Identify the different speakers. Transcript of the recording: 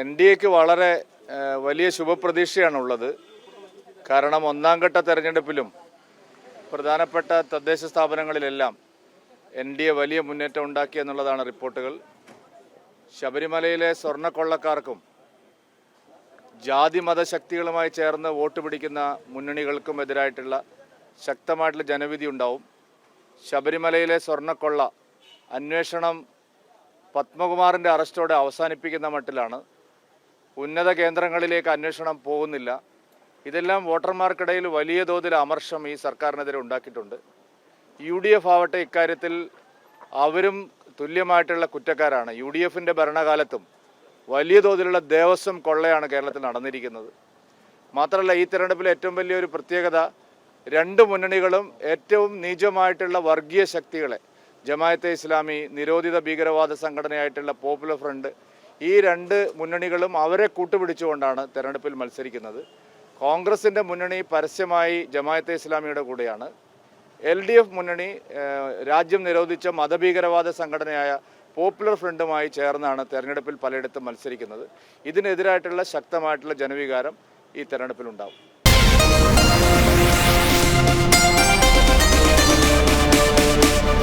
Speaker 1: N D എക്ക് വളരെ വലിയ ശുഭപ്രതീക്ഷയാണുള്ളത്. കാരണം ഒന്നാം ഘട്ട തെരഞ്ഞെടുപ്പിലും പ്രധാനപ്പെട്ട തദ്ദേശ സ്ഥാപനങ്ങളിലെല്ലാം എൻ ഡി എ വലിയ മുന്നേറ്റം ഉണ്ടാക്കി എന്നുള്ളതാണ് റിപ്പോർട്ടുകൾ. ശബരിമലയിലെ സ്വർണക്കൊള്ളക്കാർക്കും ജാതി മതശക്തികളുമായി ചേർന്ന് വോട്ട് പിടിക്കുന്ന മുന്നണികൾക്കും എതിരായിട്ടുള്ള ശക്തമായിട്ടുള്ള ജനവിധി ഉണ്ടാവും. ശബരിമലയിലെ സ്വർണക്കൊള്ള അന്വേഷണം പത്മകുമാറിന്റെ അറസ്റ്റോടെ അവസാനിപ്പിക്കുന്ന മട്ടിലാണ്. ഉന്നത കേന്ദ്രങ്ങളിലേക്ക് അന്വേഷണം പോകുന്നില്ല. ഇതെല്ലാം വോട്ടർമാർക്കിടയിൽ വലിയ തോതിൽ അമർഷം ഈ സർക്കാരിനെതിരെ ഉണ്ടാക്കിയിട്ടുണ്ട്. യു ഡി എഫ് ആവട്ടെ ഇക്കാര്യത്തിൽ അവരും തുല്യമായിട്ടുള്ള കുറ്റക്കാരാണ്. യു ഡി എഫിന്റെ ഭരണകാലത്തും വലിയ തോതിലുള്ള ദേവസ്വം കൊള്ളയാണ് കേരളത്തിൽ നടന്നിരിക്കുന്നത്. മാത്രമല്ല ഈ തെരഞ്ഞെടുപ്പിലെ ഏറ്റവും വലിയൊരു പ്രത്യേകത രണ്ട് മുന്നണികളും ഏറ്റവും നീചമായിട്ടുള്ള വർഗീയ ശക്തികളെ ജമായത്തെ ഇസ്ലാമി നിരോധിത ഭീകരവാദ സംഘടനയായിട്ടുള്ള പോപ്പുലർ ഫ്രണ്ട് ഈ രണ്ട് മുന്നണികളും അവരെ കൂട്ടുപിടിച്ചുകൊണ്ടാണ് തെരഞ്ഞെടുപ്പിൽ മത്സരിക്കുന്നത്. കോൺഗ്രസിന്റെ മുന്നണി പരസ്യമായി ജമായത്തെ ഇസ്ലാമിയുടെ കൂടെയാണ്. എൽ ഡി എഫ് മുന്നണി രാജ്യം നിരോധിച്ച മതഭീകരവാദ സംഘടനയായ പോപ്പുലർ ഫ്രണ്ടുമായി ചേർന്നാണ് തെരഞ്ഞെടുപ്പിൽ പലയിടത്തും മത്സരിക്കുന്നത്. ഇതിനെതിരായിട്ടുള്ള ശക്തമായിട്ടുള്ള ജനവികാരം ഈ തെരഞ്ഞെടുപ്പിൽ ഉണ്ടാവും